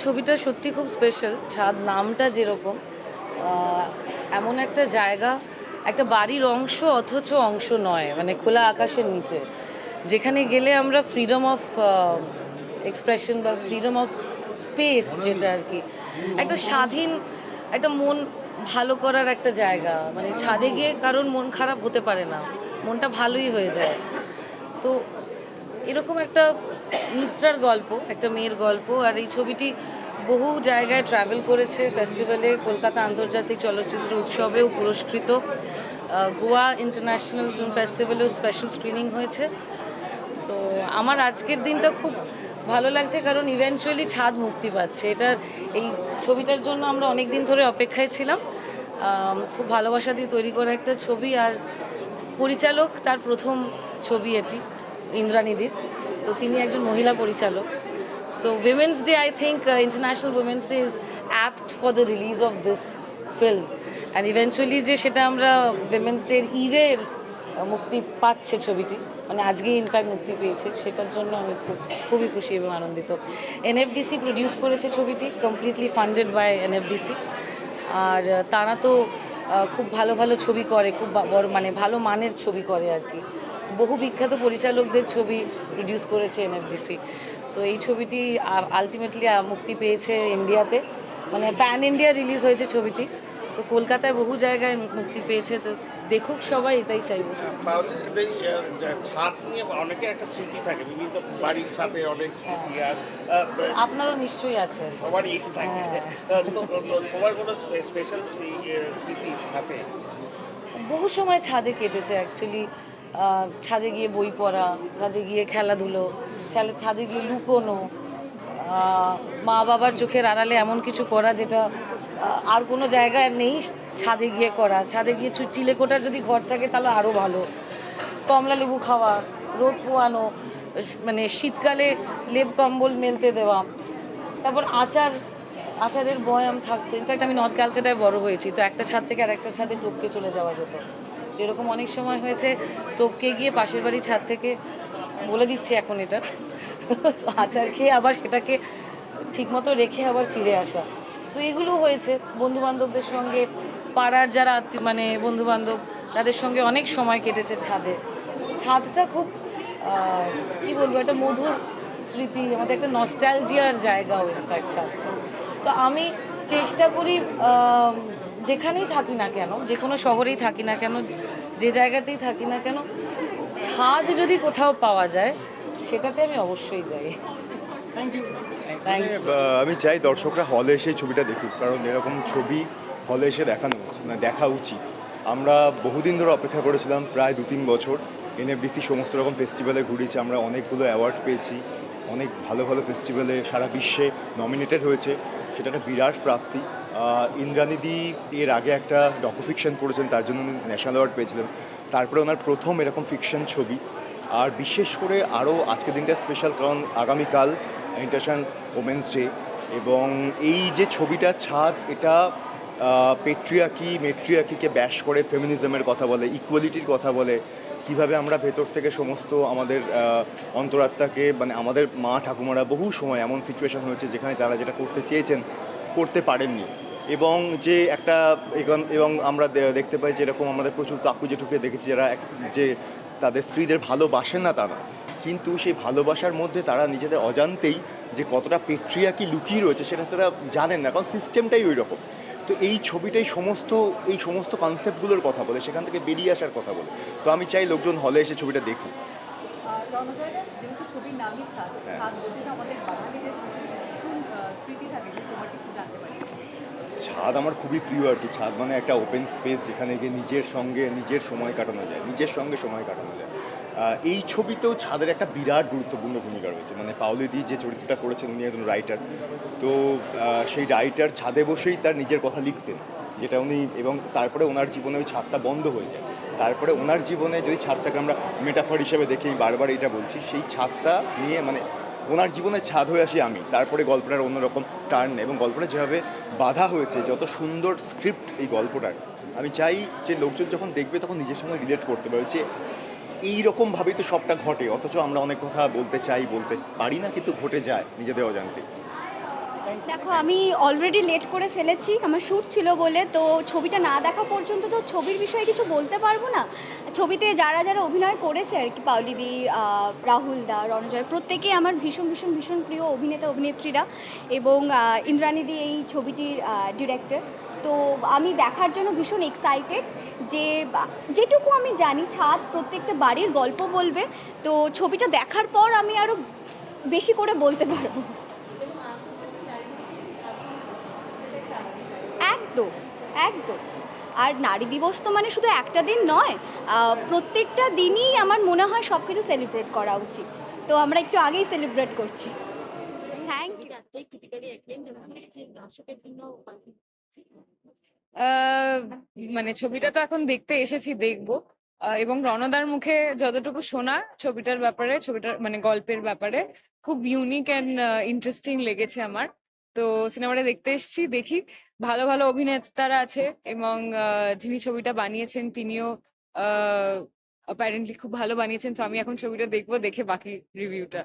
ছবিটা সত্যি খুব স্পেশাল ছাদ নামটা যেরকম এমন একটা জায়গা, একটা বাড়ির অংশ অথচ অংশ নয় মানে খোলা আকাশের নিচে। যেখানে গেলে আমরা ফ্রিডম অফ এক্সপ্রেশন বা ফ্রিডম অফ স্পেস যেটা আর কি, একটা স্বাধীন, একটা মন ভালো করার একটা জায়গা। মানে ছাদে গিয়ে কারোর মন খারাপ হতে পারে না, মনটা ভালোই হয়ে যায়। তো এরকম একটা মিত্রার গল্প, একটা মেয়ের গল্প, আর এই ছবিটি বহু জায়গায় ট্রাভেল করেছে। ফেস্টিভ্যালে কলকাতা আন্তর্জাতিক চলচ্চিত্র উৎসবেও পুরস্কৃত। গোয়া ইন্টারন্যাশনাল ফিল্ম ফেস্টিভ্যালেও স্পেশাল স্ক্রিনিং হয়েছে। তো আমার আজকের দিনটা খুব ভালো লাগছে, কারণ ইভেনচুয়ালি ছাদ মুক্তি পাচ্ছে। এটার এই ছবিটার জন্য আমরা অনেক দিন ধরে অপেক্ষায় ছিলাম। খুব ভালোবাসা দিয়ে তৈরি করা একটা ছবি, আর পরিচালক তার প্রথম ছবি এটি। ইন্দ্রানিদির। তো তিনি একজন মহিলা পরিচালক। So women's day I think international women's day is apt for the release of this film and eventually যে সেটা আমরা উইমেন্স ডের ইভের মুক্তি পাচ্ছে ছবিটি মানে আজকেই ইনফ্যাক্ট মুক্তি পেয়েছে, সেটার জন্য আমি খুব, খুবই খুশি এবং আনন্দিত। এনএফডিসি প্রডিউস করেছে ছবিটি কমপ্লিটলি ফান্ডেড বাই এনএফডিসি আর তারা তো খুব ভালো ভালো ছবি করে, খুব বড় মানে ভালো মানের ছবি করে আর কি। বহু বিখ্যাত পরিচালকদের ছবি প্রডিউস করেছে এনএফডিসি সো এই ছবিটি আলটিমেটলি মুক্তি পেয়েছে ইন্ডিয়াতে মানে প্যান ইন্ডিয়া রিলিজ হয়েছে ছবিটি। তো কলকাতায় বহু জায়গায় মুক্তি পেয়েছে। তো দেখুক সবাই এটাই চাইব। ছাদ নিয়ে অনেকের একটা স্মৃতি থাকে। বিভিন্ন বাড়ির ছাদে অনেক ইতিহাস আহ, আপনারও নিশ্চয়ই আছে সবারই থাকে। হ্যাঁ। তোমার কোনো স্পেশাল স্মৃতি ছাদে বহু সময় ছাদে কেটেছে অ্যাকচুয়ালি ছাদে গিয়ে বই পড়া, ছাদে গিয়ে খেলাধুলো ছাদে ছাদে গিয়ে লুকোনো মা বাবার চোখের আড়ালে এমন কিছু করা যেটা আর কোনো জায়গায় নেই ছাদে গিয়ে করা। ছাদে গিয়ে চিলেকোটার যদি ঘর থাকে তাহলে আরও ভালো। কমলা লেবু খাওয়া, রোদ পোয়ানো মানে শীতকালে লেপ কম্বল মেলতে দেওয়া, তারপর আচার, আচারের বয়াম থাকতো। ইনফ্যাক্ট আমি নর্থ ক্যালকাটায় বড় হয়েছি, তো একটা ছাদ থেকে আর একটা ছাদে টপকে চলে যাওয়া যেত। সেরকম অনেক সময় হয়েছে, টপকে গিয়ে পাশের বাড়ির ছাদ থেকে বলে দিচ্ছি এখন এটা। আচার খেয়ে আবার সেটাকে ঠিকমতো রেখে আবার ফিরে আসা। সো এগুলো হয়েছে। বন্ধু বান্ধবদের সঙ্গে, পাড়ার যারা মানে বন্ধু বান্ধব তাদের সঙ্গে অনেক সময় কেটেছে ছাদে। ছাদটা খুব কি বলব, একটা মধুর স্মৃতি, আমাদের একটা নস্টালজিয়ার জায়গাও ইনফ্যাক্ট ছাদ। তো আমি চেষ্টা করি যেখানেই থাকি না কেন যে কোনো শহরেই থাকি না কেন যে জায়গাতেই থাকি না কেন ছাদ যদি কোথাও পাওয়া যায় সেটাতে আমি অবশ্যই যাই। থ্যাংক ইউ মানে, আমি চাই দর্শকরা হলে এসে ছবিটা দেখুক কারণ এরকম ছবি হলে এসে দেখানো উচিত, মানে দেখা উচিত। আমরা বহুদিন ধরে অপেক্ষা করেছিলাম প্রায় দু তিন বছর এনএফডিসি সমস্ত রকম ফেস্টিভ্যালে ঘুরেছি আমরা অনেকগুলো অ্যাওয়ার্ড পেয়েছি। অনেক ভালো ভালো ফেস্টিভ্যালে সারা বিশ্বে নমিনেটেড হয়েছে সেটা একটা বিরাট প্রাপ্তি। আহ, ইন্দ্রানিদি এর আগে একটা ডকুফিকশন করেছেন তার জন্য উনি ন্যাশনাল অ্যাওয়ার্ড পেয়েছিলেন। তারপরে ওনার প্রথম এরকম ফিকশন ছবি। আর বিশেষ করে আরও আজকের দিনটা স্পেশাল কারণ আগামীকাল ইন্টারন্যাশনাল ওমেন্স ডে এবং এই যে ছবিটা ছাদ এটা পেট্রিয়াকি মেট্রিয়াকিকে ব্যাশ করে ফেমিনিজমের কথা বলে ইকুয়ালিটির কথা বলে কীভাবে আমরা ভেতর থেকে সমস্ত আমাদের অন্তরাত্মাকে মানে আমাদের মা ঠাকুমারা বহু সময় এমন সিচুয়েশন হয়েছে যেখানে তারা যেটা করতে চেয়েছেন করতে পারেননি। এবং যে একটা এবং- এবং আমরা দেখতে পাই যেরকম আমাদের প্রচুর কাকু জেঠুকে দেখেছি যারা এক- যে তাদের স্ত্রীদের ভালোবাসেন না তারা। কিন্তু সেই ভালোবাসার মধ্যে তারা নিজেদের অজান্তেই যে কতটা পেট্রিয়া কি লুকিয়ে রয়েছে সেটা তারা জানেন না কারণ সিস্টেমটাই ওই রকম। তো এই ছবিটাই সমস্ত এই সমস্ত কনসেপ্টগুলোর কথা বলে সেখান থেকে বেরিয়ে আসার কথা বলে। তো আমি চাই লোকজন হলে এসে ছবিটা দেখুক। ছবির নামই আমাদের স্মৃতি থাকে যে তোমার কিছু জানতে পারি ছাদ আমার খুবই প্রিয় আর কি। ছাদ মানে একটা ওপেন স্পেস যেখানে গিয়ে নিজের সঙ্গে, নিজের সময় কাটানো যায়, নিজের সঙ্গে সময় কাটানো যায়। এই ছবিতেও ছাদের একটা বিরাট গুরুত্বপূর্ণ ভূমিকা রয়েছে। মানে পাউলিদি যে চরিত্রটা করেছেন, উনি একজন রাইটার তো সেই রাইটার ছাদে বসেই তার নিজের কথা লিখতেন, যেটা উনি, এবং তারপরে ওনার জীবনে ওই ছাদটা বন্ধ হয়ে যায়। তারপরে ওনার জীবনে যদি ছাদটাকে আমরা মেটাফর হিসেবে দেখি বারবার এটা বলছি, সেই ছাদটা নিয়ে মানে ওনার জীবনে ছাদ হয়ে আসি আমি। তারপরে গল্পটার অন্যরকম টার্ন এবং গল্পটা যেভাবে বাধা হয়েছে, যত সুন্দর স্ক্রিপ্ট এই গল্পটার, আমি চাই যে লোকজন যখন দেখবে তখন নিজের সঙ্গে রিলেট করতে পারবে যে এইরকমভাবেই তো সবটা ঘটে, অথচ আমরা অনেক কথা বলতে চাই, বলতে পারি না, কিন্তু ঘটে যায় নিজেদের অজান্তে। দেখো, আমি অলরেডি লেট করে ফেলেছি। আমার শ্যুট ছিল বলে, তো ছবিটা না দেখা পর্যন্ত তো ছবির বিষয়ে কিছু বলতে পারব না। ছবিতে যারা যারা অভিনয় করেছে আর কি পাউলিদি রাহুল দা, রণজয় প্রত্যেকেই আমার ভীষণ ভীষণ ভীষণ প্রিয় অভিনেতা, অভিনেত্রীরা এবং ইন্দ্রাণীদি এই ছবিটির ডিরেক্টর তো আমি দেখার জন্য ভীষণ এক্সাইটেড যে যেটুকু আমি জানি, ছাদ প্রত্যেকটা বাড়ির গল্প বলবে। তো ছবিটা দেখার পর আমি আরও বেশি করে বলতে পারব। একদম একদম। আর নারী দিবস তো মানে শুধু একটা দিন নয় প্রত্যেকটা দিনই আমার মনে হয় সব কিছু সেলিব্রেট করা উচিত। তো আমরা একটু আগেই সেলিব্রেট করছি। থ্যাংক ইউ মানে ছবিটা তো এখন দেখতে এসেছি, দেখব। এবং রণদার মুখে যতটুকু শোনা ছবিটার ব্যাপারে, ছবিটার মানে গল্পের ব্যাপারে, খুব ইউনিক অ্যান্ড ইন্টারেস্টিং লেগেছে আমার। তো সিনেমাটা দেখতে এসেছি, দেখি। ভালো ভালো অভিনেতারা আছে এবং যিনি ছবিটা বানিয়েছেন তিনিও অ্যাপারেন্টলি খুব ভালো বানিয়েছেন। তো আমি এখন ছবিটা দেখব, দেখে বাকি রিভিউটা